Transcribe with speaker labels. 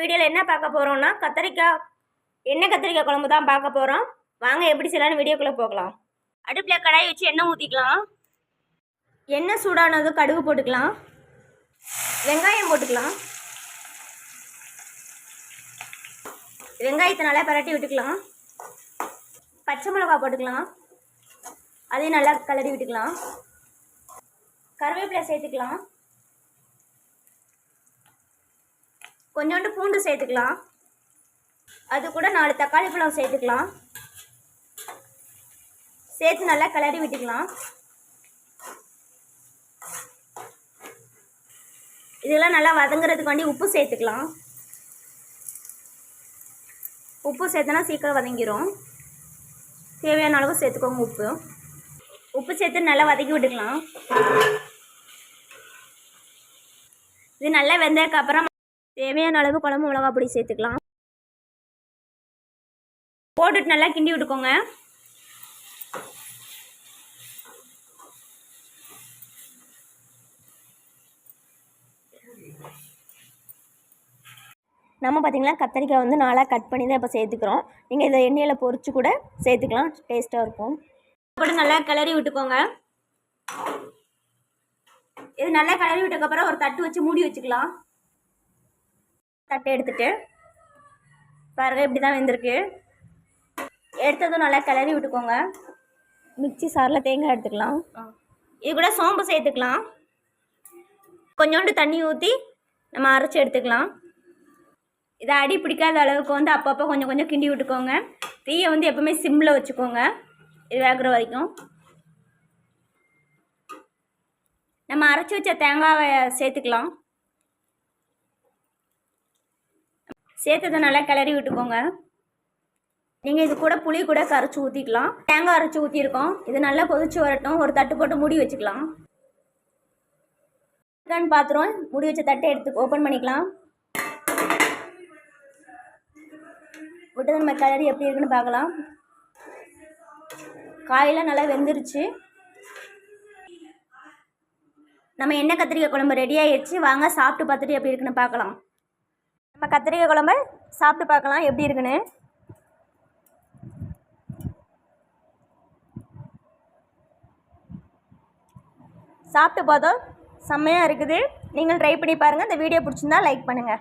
Speaker 1: வீடியோவில் என்ன பார்க்க போகிறோம்னா கத்திரிக்காய் எண்ணெய் கத்திரிக்காய் குழம்பு தான் பார்க்க போகிறோம் வாங்க எப்படி செய்யலாம்னு வீடியோக்குள்ளே போகலாம். அடுப்பில் கடாய் வச்சு எண்ணெய் ஊற்றிக்கலாம் எண்ணெய் சூடானதும் கடுகு போட்டுக்கலாம். வெங்காயம் போட்டுக்கலாம். வெங்காயத்தை நல்லா பரட்டி விட்டுக்கலாம். பச்சை மிளகா போட்டுக்கலாம். அதையும் நல்லா கலரி விட்டுக்கலாம். கருவேப்பிலை சேர்த்துக்கலாம். கொஞ்சோண்டு பூண்டு சேர்த்துக்கலாம். அது கூட நாலு தக்காளி பழம் சேர்த்துக்கலாம். சேர்த்து நல்லா கிளறி விட்டுக்கலாம். இதெல்லாம் நல்லா வதங்குறதுக்கு வேண்டி உப்பு சேர்த்துக்கலாம். உப்பு சேர்த்தனா சீக்கிரம் வதங்கிடும் தேவையான அளவு சேர்த்துக்கோங்க உப்பு. உப்பு சேர்த்து நல்லா வதக்கி விட்டுக்கலாம். இது நல்லா வெந்ததுக்கு அப்புறம் தேவையான அளவு குழம்பு மிளகா பொடி சேர்த்துக்கலாம். போட்டுட்டு நல்லா கிண்டி விட்டுக்கோங்க. நம்ம பார்த்திங்களா கத்திரிக்காய் வந்து நாளாக கட் பண்ணி தான் இப்போ சேர்த்துக்கிறோம். நீங்கள் இதை எண்ணெயில் பொறிச்சு கூட சேர்த்துக்கலாம் டேஸ்ட்டாக இருக்கும். போட்டு நல்லா கிளறி விட்டுக்கோங்க. இது நல்லா கிளறி விட்டதுக்கப்புறம் ஒரு தட்டு வச்சு மூடி வச்சுக்கலாம். தட்டை எடுத்துட்டு பாருங்க இப்படி தான் வெந்திருக்கு. எடுத்ததும் நல்லா கிளறி விட்டுக்கோங்க. மிக்சி சாரில் தேங்காய் எடுத்துக்கலாம். இது கூட சோம்பு சேர்த்துக்கலாம். கொஞ்சோண்டு தண்ணி ஊற்றி நம்ம அரைச்சி எடுத்துக்கலாம். இதை அடி பிடிக்காத அளவுக்கு வந்து அப்பப்போ கொஞ்சம் கொஞ்சம் கிண்டி விட்டுக்கோங்க. தீயை வந்து எப்போவுமே சிம்மில் வச்சுக்கோங்க. இது வேகிற வரைக்கும். நம்ம அரைச்சி வச்ச தேங்காவை சேர்த்துக்கலாம். சேர்த்ததை நல்லா கிளறி விட்டுக்கோங்க. நீங்கள் இது கூட புளி கூட கரைச்சி ஊற்றிக்கலாம் தேங்காய் அரைச்சி ஊற்றிருக்கோம் இது நல்லா கொதிச்சு வரட்டும். ஒரு தட்டு போட்டு மூடி வச்சுக்கலாம். இருக்கான்னு பார்த்துருவோம் மூடி வச்ச தட்டை எடுத்து ஓப்பன் பண்ணிக்கலாம். விட்டது நம்ம கிளறி எப்படி இருக்குன்னு பார்க்கலாம். காயெல்லாம் நல்லா வெந்துருச்சு. நம்ம எண்ணெய் கத்திரிக்காய் குழம்பு ரெடி ஆயிடுச்சு வாங்க சாப்பிட்டு பார்த்துட்டு எப்படி இருக்குன்னு பார்க்கலாம். நம்ம கத்திரிக்காய் குழம்பு சாப்பிட்டு பார்க்கலாம். எப்படி இருக்குன்னு? சாப்பிட்டு பார்த்தோம் செம்மையாக இருக்குது. நீங்கள் ட்ரை பண்ணி பாருங்கள் இந்த வீடியோ பிடிச்சிருந்தா லைக் பண்ணுங்கள்